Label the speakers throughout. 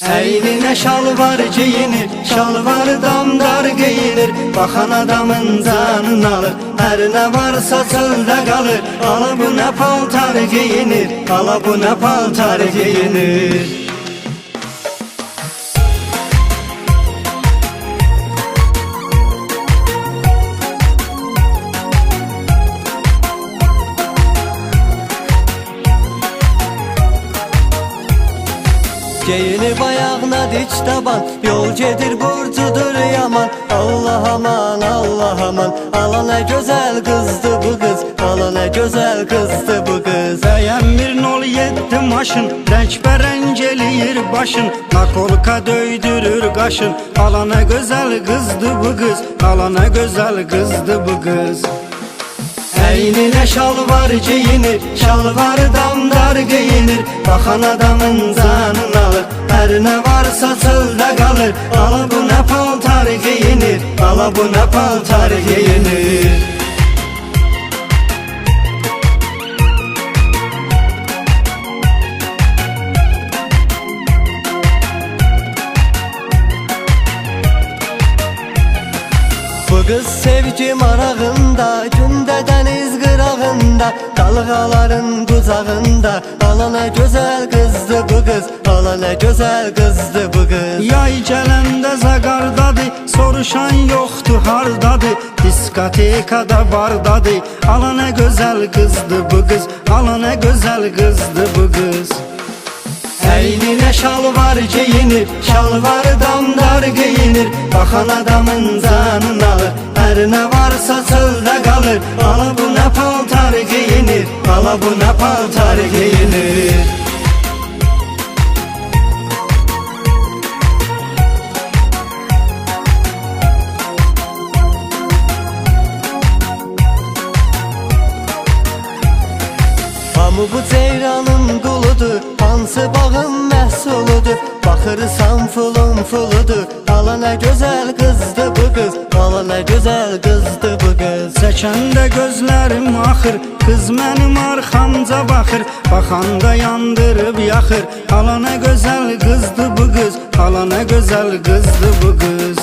Speaker 1: Əyninə şalvar geyinir, şalvarı damdar geyinir Baxan adamın canını alır, hər nə varsa çöldə qalır Ala bu nə paltar geyinir, ala bu nə paltar geyinir Geyinib ayağına diç taban Yol gedir burcudur yaman. Allah aman Allah aman Ala ne güzel kızdı bu kız. Ala ne güzel kızdı bu kız.
Speaker 2: Bəyənmir 07 maşın Rəng-bərəng eləyir başın. Nakolka döydürür qaşın Ala nə gözəl qızdı bu qız Ala nə gözəl qızdı bu qız
Speaker 1: Əyninə şalvar geyinir Şalvarı damdar geyinir Baxan adamın canını Hər nə varsa çöldə qalır Ala bu nə paltar geyinir Ala bu nə paltar geyinir Bu kız sevgi marağında Gündə dəniz qırağında Dalğaların qucağında Ala nə gözəl qızdı bu qız Ala nə gözəl qızdı bu qız
Speaker 2: Yay gələndə zaqardadır Soruşan yoxdur hardadır Diskotekada bardadır Ala nə gözəl qızdı bu qız Ala nə gözəl qızdı bu qız
Speaker 1: Əyninə şalvar geyinir Şalvarı damdar geyinir Baxan adamın canını alır Hər nə varsa çöldə qalır Ala bu nə paltar nə paltar geyinir Hamı bu ceyranın quludur Hansı bağın məhsuludur? Baxırsan fulun fuludur Ala nə gözəl qızdı bu qız Ala nə gözəl qızdı bu qız
Speaker 2: Çəkəndə gözlərim axır Qız mənim arxamca baxır Baxanda yandırıb yaxır Ala nə gözəl qızdı bu qız Ala nə gözəl qızdı bu qız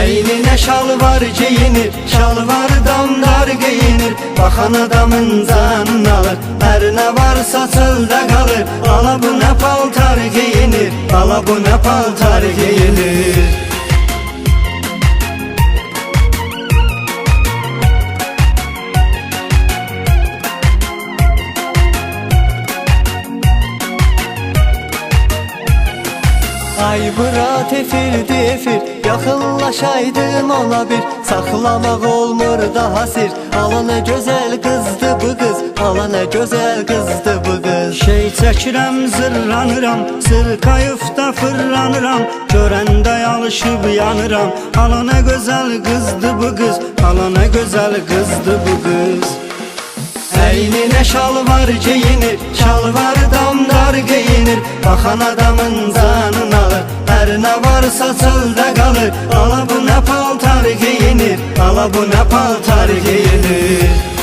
Speaker 1: Əyninə şalvar geyinir Şalvarı damdar geyinir Baxan adamın canını alır Hər nə varsa çöldə qalır Ala bu nə paltar geyinir Ala bu nə paltar geyinir Ay bura tefir defir Yaxınlaşaydım ona bir. Saxlamaq olmur daha sir. Ala nə gözəl qızdı bu qız Ala nə gözəl qızdı bu qız
Speaker 2: Şey çəkirəm zırlanıram Sırkayıfda fırlanıram Görəndə alışıb yanıram. Ala nə gözəl qızdı bu qız Ala nə gözəl qızdı bu qız
Speaker 1: Əyninə şalvar geyinir Şalvarı damdar geyinir Baxan adamın canını nə varsa çöldə qalır Ala bu nə paltar geyinir Ala bu nə paltar geyinir